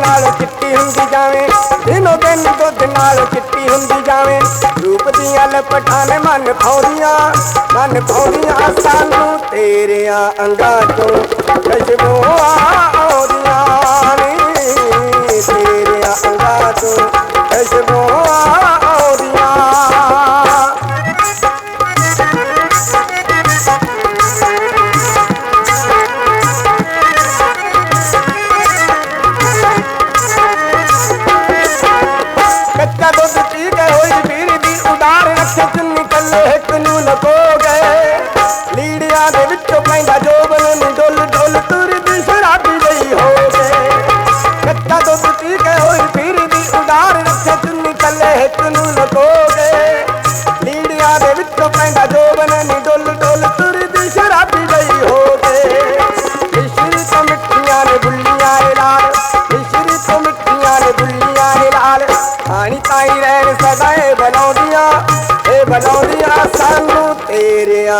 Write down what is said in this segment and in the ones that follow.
ਨਾਲ ਚਿੱਟੀ ਹੁੰਦੀ ਜਾਵੇ, ਦਿਨੋ ਦਿਨ ਦੁੱਧ ਨਾਲ ਚਿੱਟੀ ਹੁੰਦੀ ਜਾਵੇ। ਰੂਪ ਦੀਆਂ ਲਪਟਾਂ ਨੇ ਮਨ ਫੌਰੀਆਂ ਮਨ ਫੌਰੀਆਂ ਸਾਨੂੰ ਤੇਰੀਆਂ ਅੰਗਾਂ ਤੋਂ ਖੁਸ਼ਬੂ ਆਉਂਦੀ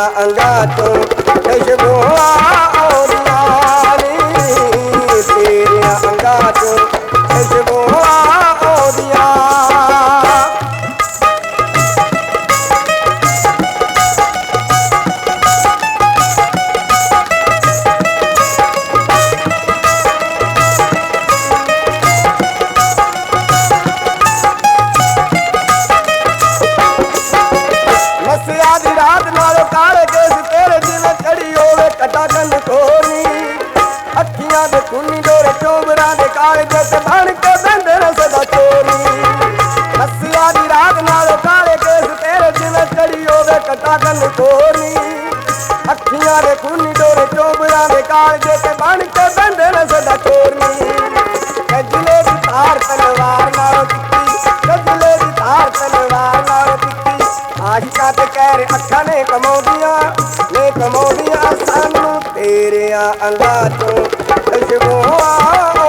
ਤੇਰਿਆਂ ਅੰਗਾਂ ਤੋਂ ਖੁਸ਼ਬੂਆਂ ਅੱਖੀਆਂ ਦੇ ਖੂਨੀ ਡੋਰੇ ਚੋਬਰਾਂ ਦੇ ਕਾਲਜੇ ਜਿਸ ਬਣ ਕੇ ਬੰਦੇ ਨੇ ਸਦਾ ਚੋਰੀ ਕਜਲੇ ਦੀ ਧਾਰ ਤਲਵਾਰ ਨਾਲੋਂ ਤਿੱਖੀ ਕਜਲੇ ਦੀ ਧਾਰ ਤਲਵਾਰ ਨਾਲੋਂ ਤਿੱਖੀ ਆਸ਼ਿਕਾਂ ਤੇ ਕਹਿਰ ਅੱਖਾਂ ਨੇ ਕਮਾਉਂਦੀਆਂ ਨੇ ਕਮਾਉਂਦੀਆਂ ਸਾਨੂੰ ਤੇਰੇ ਅੰਗਾਂ ਤੋਂ ਖੁਸ਼ਬੂਆਂ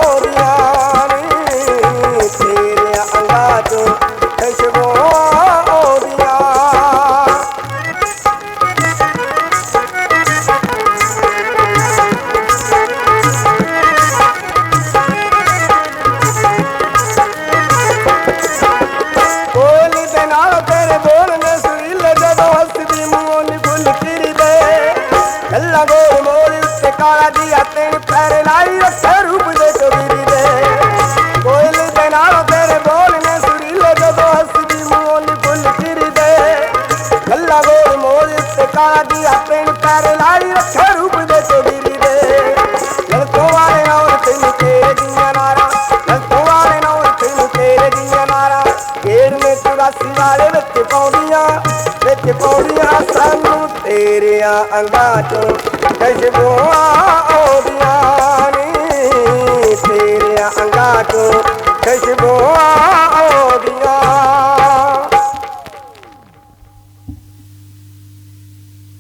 ਕਾਲਾ ਦੀਆ ਤੈਨ ਪੈਰ ਲਾਈ ਰੱਖੇ ਰੂਪ ਦੇ ਕਬੀਰੀ ਦੇ। ਲੜਕੋ ਵਾਲੇ ਨਾਲ ਤੈਨੂੰ ਤੇਰੇ ਦੀਆਂ ਨਾਰਾ ਲੜਕੋ ਵਾਲੇ ਨਾਲ ਤੈਨੂੰ ਤੇਰੇ ਦੀਆਂ ਨਾਰਾ। ਗੇੜ ਨੇ ਚੁਰਾਸੀ ਵਾਲੇ ਵਿੱਚ ਪਾਉਂਦੀਆਂ ਵਿੱਚ ਪਾਉਂਦੀਆਂ ਸਾਨੂੰ ਤੇਰਿਆਂ ਅੰਗਾਂ ਤੋਂ